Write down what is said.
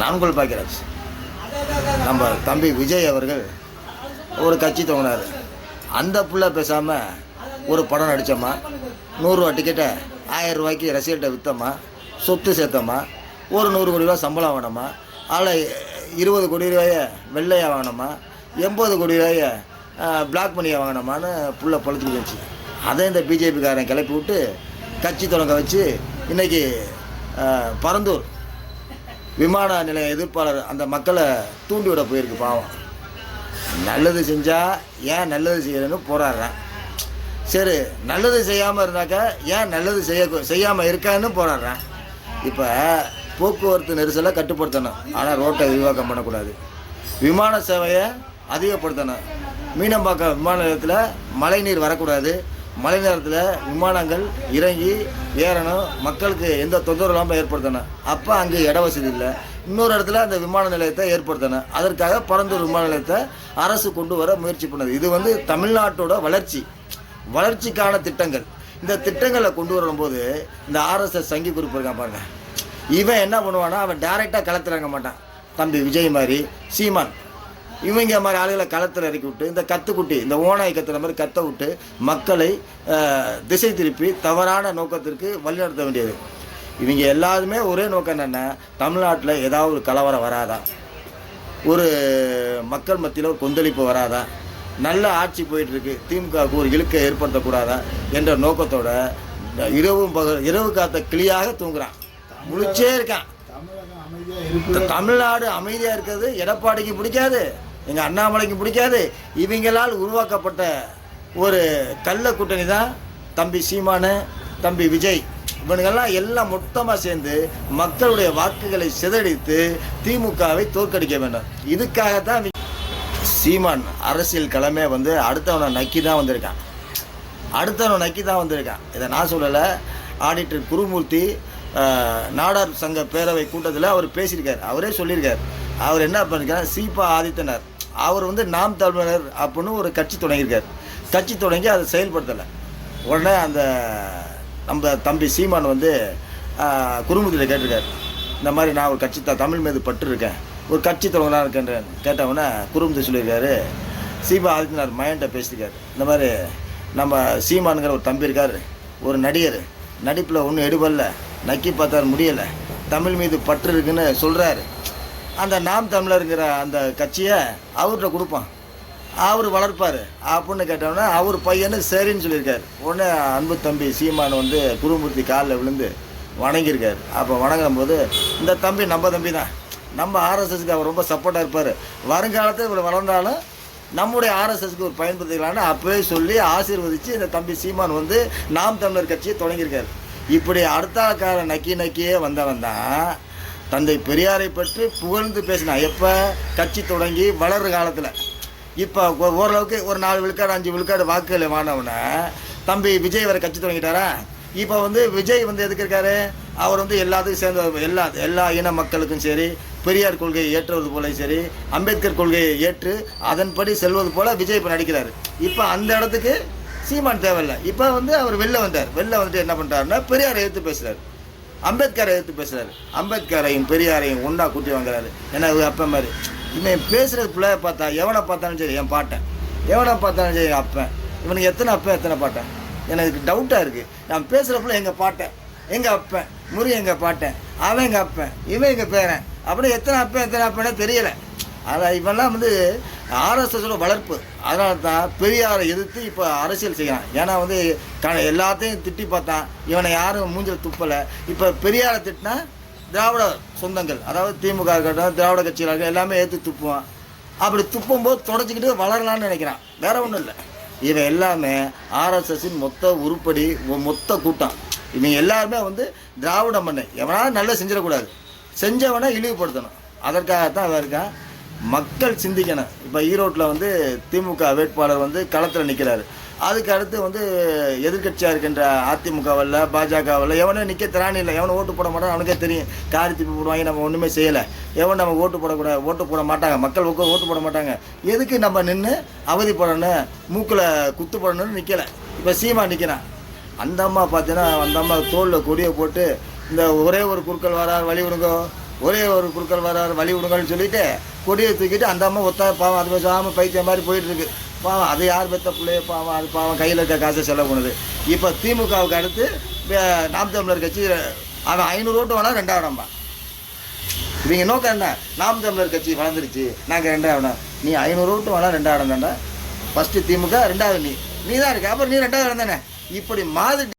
நான்கொள் பாக்கியராஜ் நம்ம தம்பி விஜய் அவர்கள் ஒரு கட்சி தோங்கினார் அந்த புள்ள பேசாமல் ஒரு படம் நடித்தோமா நூறுரூவா டிக்கெட்டை ஆயிரம் ரூபாய்க்கு ரசிகர்கிட்ட விற்றோமா சொத்து சேர்த்தோமா ஒரு நூறு கோடி ரூபா சம்பளம் வேணுமா அதில் இருபது கோடி ரூபாய வெள்ளையாக வாங்கினோமா எண்பது கோடி ரூபாய பிளாக் மணியை வாங்கினோமான்னு புள்ள பழுத்துட்டு இருந்துச்சு. அதை இந்த பிஜேபிக்காரன் கிளப்பி விட்டு கட்சி தொடங்க வச்சு இன்றைக்கி பரந்தூர் விமான நிலைய எதிர்ப்பாளர் அந்த மக்களை தூண்டி விட போயிருக்கு பாவம். நல்லது செஞ்சால் ஏன் நல்லது செய்யணும்னு போராடுறேன். சரி நல்லது செய்யாமல் இருந்தாக்கா ஏன் நல்லது செய்ய செய்யாமல் இருக்கான்னு போராடுறேன். இப்போ போக்குவரத்து நெரிசலை கட்டுப்படுத்தணும். ஆனால் ரோட்டை விரிவாக்கம் பண்ணக்கூடாது. விமான சேவையை அதிகப்படுத்தணும். மீனம்பாக்கம் விமான நிலையத்தில் மழைநீர் வரக்கூடாது. மழை நேரத்தில் விமானங்கள் இறங்கி ஏறணும். மக்களுக்கு எந்த தொந்தரவு இல்லாமல் ஏற்படுத்தணும். அப்போ அங்கே இட வசதி இல்லை. இன்னொரு இடத்துல அந்த விமான நிலையத்தை ஏற்படுத்தணும். அதற்காக பரந்தூர் விமான நிலையத்தை அரசு கொண்டு வர முயற்சி பண்ணது. இது வந்து தமிழ்நாட்டோட வளர்ச்சி. வளர்ச்சிக்கான திட்டங்கள். இந்த திட்டங்களை கொண்டு வரும்போது இந்த ஆர்எஸ்எஸ் சங்கி குறிப்பு இருக்கான் பாருங்க. இவன் என்ன பண்ணுவானா அவன் டைரெக்டாக களத்தில் இறங்க மாட்டான். தம்பி விஜய் மாதிரி சீமான். இவங்க மாதிரி ஆளுகளை களத்தில் இறக்கி விட்டு இந்த கத்துக்குட்டி இந்த ஓனாய் கத்துற மாதிரி கத்த விட்டு மக்களை திசை திருப்பி தவறான நோக்கத்திற்கு வழிநடத்த வேண்டியது. இவங்க எல்லாருமே ஒரே நோக்கம் என்னென்னா தமிழ்நாட்டில் ஏதாவது ஒரு கலவரம் வராதா? ஒரு மக்கள் மத்தியில் ஒரு கொந்தளிப்பு வராதா? நல்ல ஆட்சி போயிட்டு இருக்கு திமுகவுக்கு ஒரு இழுக்கை ஏற்படுத்தக்கூடாதா? என்ற நோக்கத்தோட இரவும் பகல் இரவு காத்த கிளியாக தூங்குறான். முழிச்சே இருக்கான். தமிழ்நாடு அமைதியாக இருக்கிறது எடப்பாடிக்கு பிடிக்காது. எங்கள் அண்ணாமலைக்கு பிடிக்காது. இவங்களால் உருவாக்கப்பட்ட ஒரு கள்ள கூட்டணி தான் தம்பி சீமானு தம்பி விஜய். இவனுங்கெல்லாம் எல்லாம் மொத்தமாக சேர்ந்து மக்களுடைய வாக்குகளை சிதறடித்து திமுகவை தோற்கடிக்க வேண்டும். இதுக்காகத்தான் தான் சீமான் அரசியல் கிழமை வந்து அடுத்தவனை நக்கி தான் வந்திருக்கான். அடுத்தவனை நக்கி தான் வந்திருக்கான். இதை நான் சொல்லலை. ஆடிட்டர் குருமூர்த்தி நாடார் சங்க பேரவை கூட்டத்தில் அவர் பேசியிருக்கார். அவரே சொல்லியிருக்கார். அவர் என்ன பண்ணிருக்கார்? சீபா ஆதித்தனர். அவர் வந்து நாம் தமிழர் அப்படின்னு ஒரு கட்சி தொடங்கியிருக்கார். கட்சி தொடங்கி அதை செயல்படுத்தலை. உடனே அந்த நம்ம தம்பி சீமான் வந்து குறுமுதியில் கேட்டிருக்கார். இந்த மாதிரி நான் ஒரு கட்சி த தமிழ் மீது பற்று இருக்கேன் ஒரு கட்சி தொடங்கலாம் இருக்கேன் கேட்டவொடனே குறுமுதி சொல்லியிருக்காரு. சீமா ஆதித்யநாத் மயன்ட்ட பேசியிருக்காரு. இந்த மாதிரி நம்ம சீமானுங்கிற ஒரு தம்பி இருக்கார். ஒரு நடிகர். நடிப்பில் ஒன்றும் எடுபடல. நக்கி பார்த்தார் முடியலை. தமிழ் மீது பற்று இருக்குன்னு சொல்கிறாரு அந்த நாம் தமிழருங்கிற அந்த கட்சியை அவர்கிட்ட கொடுப்பான். அவர் வளர்ப்பார். அப்படின்னு கேட்டோம்னா அவர் பையனு சரின்னு சொல்லியிருக்கார். உடனே அன்பு தம்பி சீமான் வந்து குருமூர்த்தி காலில் விழுந்து வணங்கியிருக்கார். அப்போ வணங்கும் போது இந்த தம்பி நம்ம தம்பி தான். நம்ம ஆர்எஸ்எஸ்க்கு அவர் ரொம்ப சப்போர்ட்டாக இருப்பார். வருங்காலத்தில் இவர் வளர்ந்தாலும் நம்முடைய ஆர்எஸ்எஸ்க்கு ஒரு பயன்படுத்திக்கலான்னு அப்போவே சொல்லி ஆசீர்வதித்து இந்த தம்பி சீமான் வந்து நாம் தமிழர் கட்சியை தொடங்கியிருக்கார். இப்படி அடுத்தாக்கார நக்கி நக்கியே வந்தவன் தான் தந்தை பெரியாரை பற்றி புகழ்ந்து பேசினான் எப்போ? கட்சி தொடங்கி வளர்ற காலத்தில். இப்போ ஓரளவுக்கு ஒரு நாலு விழுக்காடு அஞ்சு விழுக்காடு வாக்குகளை வாங்கினவுடனே தம்பி விஜய் வர கட்சி தொடங்கிட்டாரா? இப்போ வந்து விஜய் வந்து எதுக்கு இருக்காரு? அவர் வந்து எல்லாத்துக்கும் சேர்ந்த எல்லா எல்லா இன மக்களுக்கும் சரி பெரியார் கொள்கையை ஏற்றுவது போல சரி அம்பேத்கர் கொள்கையை ஏற்று அதன்படி செல்வது போல விஜய் இப்போ நடிக்கிறார். இப்போ அந்த இடத்துக்கு சீமான் தேவையில்லை. இப்போ வந்து அவர் வெளில வந்தார். வெளில வந்துட்டு என்ன பண்ணுறாருன்னா பெரியாரை எடுத்து பேசுகிறார் அம்பேத்கரை எடுத்து பேசுகிறாரு அம்பேத்கரையும் பெரியாரையும் ஒன்றா கூட்டி வாங்குறாரு. ஏன்னா அப்போ அப்பா மாதிரி. இவன் பேசுகிறது பிள்ளைய பார்த்தா எவனை பார்த்தாலும் சரி என் பாட்டன் எவனை பார்த்தாலும் சரி அப்பேன். இவனுக்கு எத்தனை அப்பேன் எத்தனை பாட்டன் எனக்கு டவுட்டாக இருக்குது நான் பேசுகிற பிள்ளை எங்கள் பாட்டன் எங்கள் அப்பன்? முறி எங்கள் பாட்டேன் அவன் எங்கள் அப்பேன்? இவன் எங்கள் பேரன்? அப்படின்னு எத்தனை அப்பேன் எத்தனை அப்பேனே தெரியலை. அதான் இவெல்லாம் வந்து ஆர்எஸ்எஸோட வளர்ப்பு. அதனால தான் பெரியாரை எதிர்த்து இப்போ அரசியல் செய்கிறான் ஏன்னா வந்து க எல்லாத்தையும் திட்டி பார்த்தான் இவனை யாரும் மூஞ்சல் துப்பலை. இப்போ பெரியாரை திட்டினா திராவிட சொந்தங்கள் அதாவது திமுக இருக்கட்டும் திராவிட கட்சிகள் இருக்கட்டும் எல்லாமே ஏற்று துப்புவான். அப்படி துப்பும்போது தொடச்சிக்கிட்டு வளரலான்னு நினைக்கிறான். வேற ஒன்றும் இல்லை. இவன் எல்லாமே ஆர்எஸ்எஸ்ஸின் மொத்த உருப்படி மொத்த கூட்டம். இவங்க எல்லாருமே வந்து திராவிட மண்ணை எவனாலும் நல்லா செஞ்சிடக்கூடாது. செஞ்சவனை இழிவுபடுத்தணும். அதற்காகத்தான் அவன் இருக்கான். மக்கள் சிந்திக்கணும். இப்போ ஈரோட்டில் வந்து திமுக வேட்பாளர் வந்து களத்தில் நிற்கிறாரு அதுக்கு அடுத்து வந்து எதிர்க்கட்சியாக இருக்கின்ற அதிமுகவில் பாஜகவில் எவனும் நிற்க திராணி இல்லை. எவனை ஓட்டு போட மாட்டான் அவனுக்கே தெரியும். காரி திருப்பி போடுவாங்க நம்ம ஒன்றுமே செய்யலை. எவன் நம்ம ஓட்டு போடக்கூடாது ஓட்டு போட மாட்டாங்க. மக்கள் ஒக்க ஓட்டு போட மாட்டாங்க. எதுக்கு நம்ம நின்று அவதிப்படணும் மூக்கில் குத்து போடணும்னு நிற்கலை இப்போ சீமா நிற்கிறான் அந்த அம்மா பார்த்தீங்கன்னா அந்த அம்மா தோளில் கொடியை போட்டு இந்த ஒரே ஒரு குறுக்கள் வரார் வழி விடுங்கோ. ஒரே ஒரு குறுக்கள் வராரு வழி விடுங்கன்னு சொல்லிட்டு கொடியை தூக்கிட்டு அந்த அம்மா ஒத்த பாவம் அது பேசாமல் பைத்தியம் மாதிரி போயிட்டு இருக்கு பாவம் அது யார் பெத்த பிள்ளைய பாவம் அது பாவம் கையில் இருக்க காசை செலவு பண்ணுது. இப்போ திமுகவுக்கு அடுத்து நாம் தமிழர் கட்சி அவன் ஐநூறு ஓட்டு வேணா ரெண்டாவடம்பா இவங்க நோக்கம் என்ன? நாம் தமிழர் கட்சி வளர்ந்துருச்சு நாங்கள் ரெண்டாவடம் நீ ஐநூறு ஓட்டு வேணா ரெண்டாவடம் தானே ஃபஸ்ட்டு திமுக ரெண்டாவது நீ. நீ தான் இருக்க. அப்புறம் நீ ரெண்டாவது தானே இப்படி மாதிரி